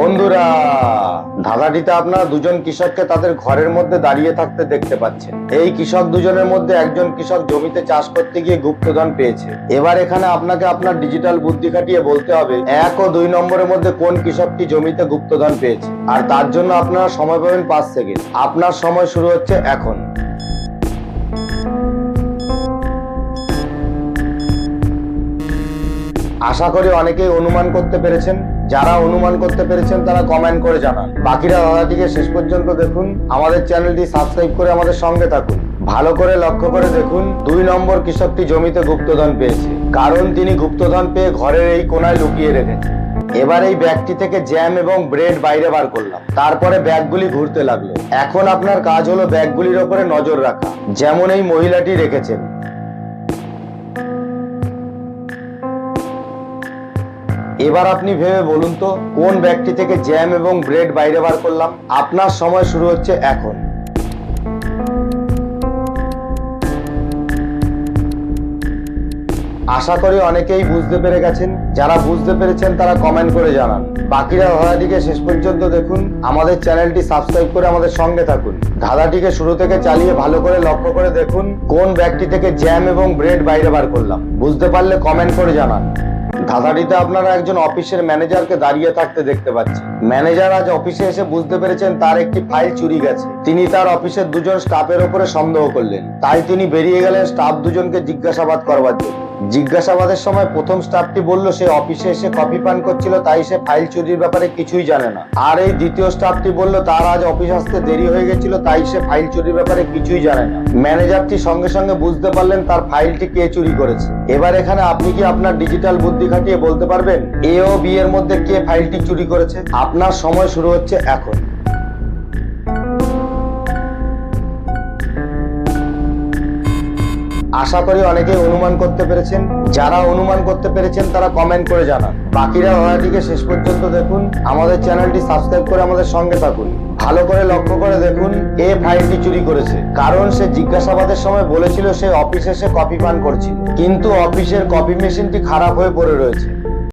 বন্ধুরা, ধাঁধাটিতে আপনারা দুজন কৃষককে তাদের ঘরের মধ্যে দাঁড়িয়ে থাকতে দেখতে পাচ্ছেন। এই কৃষক দুজনের মধ্যে একজন কৃষক জমিতে চাষ করতে গিয়ে গুপ্তধন পেয়েছে। এবার এখানে আপনাকে আপনার ডিজিটাল বুদ্ধি খাটিয়ে বলতে হবে, এক ও দুই নম্বরের মধ্যে কোন কৃষকটি জমিতে গুপ্তধন পেয়েছে? আর তার জন্য আপনারা সময় পাবেন পাঁচ সেকেন্ড। আপনার সময় শুরু হচ্ছে এখন। আশা করি অনেকেই অনুমান করতে পেরেছেন। যারা অনুমান করতে পেরেছেন, তারা কমেন্ট করে জানান। বাকিরা দাদাটিকে শেষ পর্যন্ত দেখুন। আমাদের চ্যানেলটি সাবস্ক্রাইব করে আমাদের সঙ্গে থাকুন। ভালো করে লক্ষ্য করে দেখুন, দুই নম্বর কৃষকটি জমিতে গুপ্তধন পেয়েছে। কারণ তিনি গুপ্তধন পেয়ে ঘরের এই কোনায় লুকিয়ে রেখেছে এবার এই ব্যাগটি থেকে জ্যাম এবং ব্রেড বাইরে বার করলাম। তারপরে ব্যাগগুলি ঘুরতে লাগল। এখন আপনার কাজ হলো ব্যাগগুলির ওপরে নজর রাখা। যেমন এই মহিলাটি রেখেছেন। এবার আপনি ভেবে বলুন তো, কোন ব্যাগটি থেকে জ্যাম এবং ব্রেড বাইরে বার করলাম? আপনার সময় শুরু হচ্ছে এখন। আশা করি অনেকেই বুঝতে পেরে গেছেন। যারা বুঝতে পেরেছেন, তারা কমেন্ট করে জানান। বাকিরা ধাঁধাটিকে শেষ পর্যন্ত দেখুন। আমাদের চ্যানেলটি সাবস্ক্রাইব করে আমাদের সঙ্গে থাকুন। ধাঁধাটিকে শুরু থেকে চালিয়ে ভালো করে লক্ষ্য করে দেখুন কোন ব্যাগটি থেকে জ্যাম এবং ব্রেড বাইরে বার করলাম। বুঝতে পারলে কমেন্ট করে জানান। ধাঁধাটিতে আপনারা একজন অফিসের ম্যানেজারকে দাঁড়িয়ে থাকতে দেখতে পাচ্ছেন। ম্যানেজার আজ অফিসে এসে বুঝতে পেরেছেন তার একটি ফাইল চুরি গেছে। তিনি তার অফিসের দুজন স্টাফের ওপরে সন্দেহ করলেন। তাই তিনি বেরিয়ে গেলেন স্টাফ দুজনকে জিজ্ঞাসাবাদ করবার জন্য। জিজ্ঞাসাবাদের সময় প্রথম স্টাফটি বলল, সে অফিসে এসে কফি পান করছিল, তাই সে ফাইল চুরির ব্যাপারে কিছুই জানে না। আর এই দ্বিতীয় স্টাফটি বলল, তার আজ অফিস আসতে দেরি হয়ে গেছিল, তাই সে ফাইল চুরির ব্যাপারে কিছুই জানে না। ম্যানেজারটি সঙ্গে সঙ্গে বুঝতে পারলেন, তার ফাইলটি কে চুরি করেছে? এবার এখানে আপনি কি আপনার ডিজিটাল বুদ্ধি খাটিয়ে বলতে পারবেন, এ ও বি এর মধ্যে কে ফাইলটি চুরি করেছে? আপনার সময় শুরু হচ্ছে এখন। আশা করি অনেকেই অনুমান করতে পেরেছেন। যারা অনুমান করতে পেরেছেন, তারা কমেন্ট করে জানান। বাকিরা ধারাটিকে শেষ পর্যন্ত দেখুন। আমাদের চ্যানেলটি সাবস্ক্রাইব করে আমাদের সঙ্গে থাকুন। ভালো করে লক্ষ্য করে দেখুন এ ফাইলটি চুরি করেছে। কারণ সে জিজ্ঞাসাবাদের সময় বলেছিল সে অফিসে এসে কপি পান করছিল। কিন্তু অফিসের কপি মেশিনটি খারাপ হয়ে পড়ে রয়েছে।